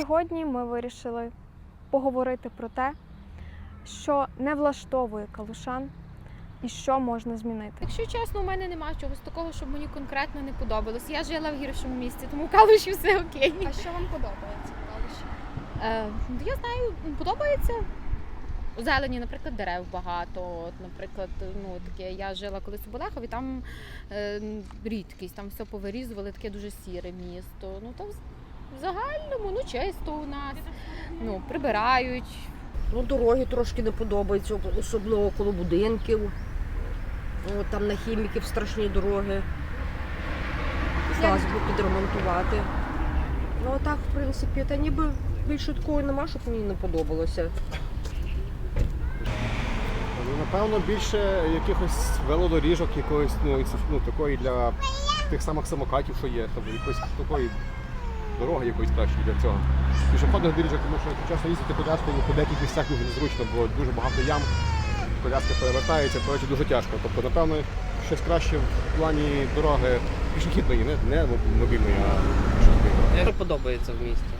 Сьогодні ми вирішили поговорити про те, що не влаштовує калушан і що можна змінити. Якщо чесно, у мене немає чогось такого, щоб мені конкретно не подобалось. Я жила в гіршому місці, тому в Калуші все окей. А що вам подобається в Калуші? Е, я знаю, подобається. У зелені, наприклад, дерев багато. От, наприклад, ну таке я жила колись у Болехові, там е, рідкість, там все повирізували, таке дуже сіре місто. Ну там в загальному ну чисто у нас. Ну, прибирають. Ну, дороги трошки не подобаються, особливо коло будинків. От, там на хіміків страшні дороги. Зараз би підремонтувати. Ну, а так, в принципі, та ніби більше такого нема, щоб мені не подобалося. Ну, напевно, більше якихось велодоріжок, якоїсь ну, ну, такої для тих самих самокатів, що є, тобто якоїсь такої дороги якоїсь кращої для цього. Пішохідних доріжок, тому що часто їздити коляскою по деяких місцях дуже незручно, бо дуже багато ям, коляска перевертається, коротше, дуже тяжко. Тобто, напевно, щось краще в плані дороги пішохідної, не, не мобільної, а пішохідної. Мені подобається в місті.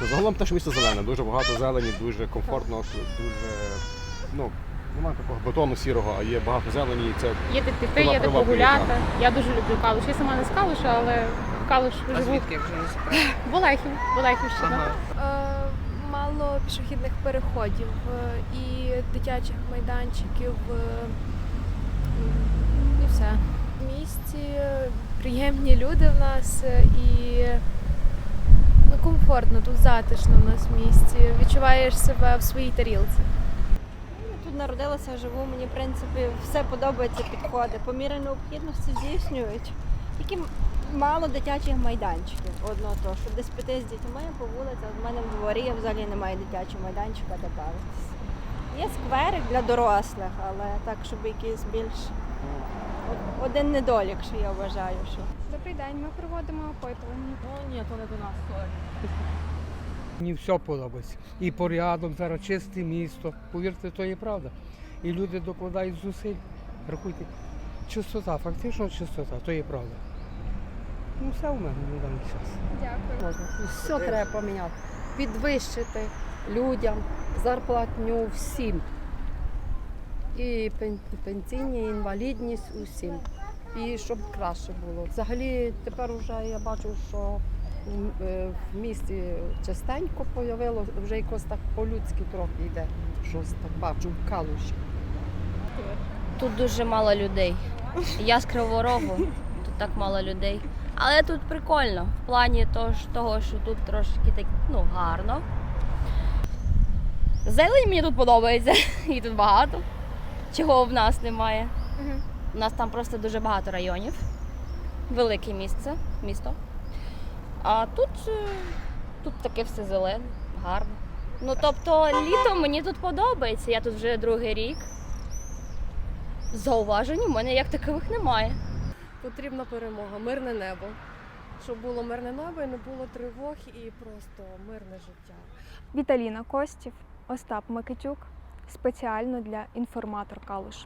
Ну, Загалом теж місто зелене, дуже багато зелені, дуже комфортно, дуже ну, немає такого бетону сірого, а є багато зелені, і це Є де піти, Була є де погуляти. Я дуже люблю Калуш. Я сама не з Калуша, але в Калуш А живу звідки, якщо не секрет? в Олехів. Ага. Е, мало пішохідних переходів е, і дитячих майданчиків. е, м, І все. В місті е, приємні люди в нас е, і ну, комфортно, тут затишно в нас в місті. Відчуваєш себе в своїй тарілці. Тут народилася, живу, мені в принципі все подобається, підходи. По мірі необхідності здійснюють. Тільки мало дитячих майданчиків. Одно то, що десь піти з дітьми по вулиці, в мене в дворі взагалі немає дитячого майданчика де бавитися. Є скверик для дорослих, але так, щоб якийсь більш один недолік, що я вважаю, що. Добрий день, ми проводимо опитування. О, ні, то не до нас. Мені все подобається. І порядок, зараз чисте місто. Повірте, то є правда. І люди докладають зусиль. Рахуйте, чистота, фактично чистота, то є правда. Ну, все у мене на даний час. Дякую. Все треба поміняти. Підвищити людям зарплатню всім. І пен- пенсійні, і інвалідність усім. І щоб краще було. Взагалі тепер вже я бачу, що в- е, місті частенько появило, вже якось так по-людськи трохи йде. Щось так бачу в калуші. Тут дуже мало людей. Я з Кривого Рогу, тут так мало людей. Але тут прикольно, в плані того, що тут трошки так ну, гарно. Зелень мені тут подобається, і тут багато. Чого в нас немає. Мгм. У нас там просто дуже багато районів. Велике місце, місто. А тут, е, тут таке все зелене, гарно. Ну тобто літом мені тут подобається. Я тут вже другий рік. Зауважень у мене як такових немає. Потрібна перемога, мирне небо. Щоб було мирне небо і не було тривог і просто мирне життя. Віталіна Костів, Остап Микитюк спеціально для інформатор Калуш.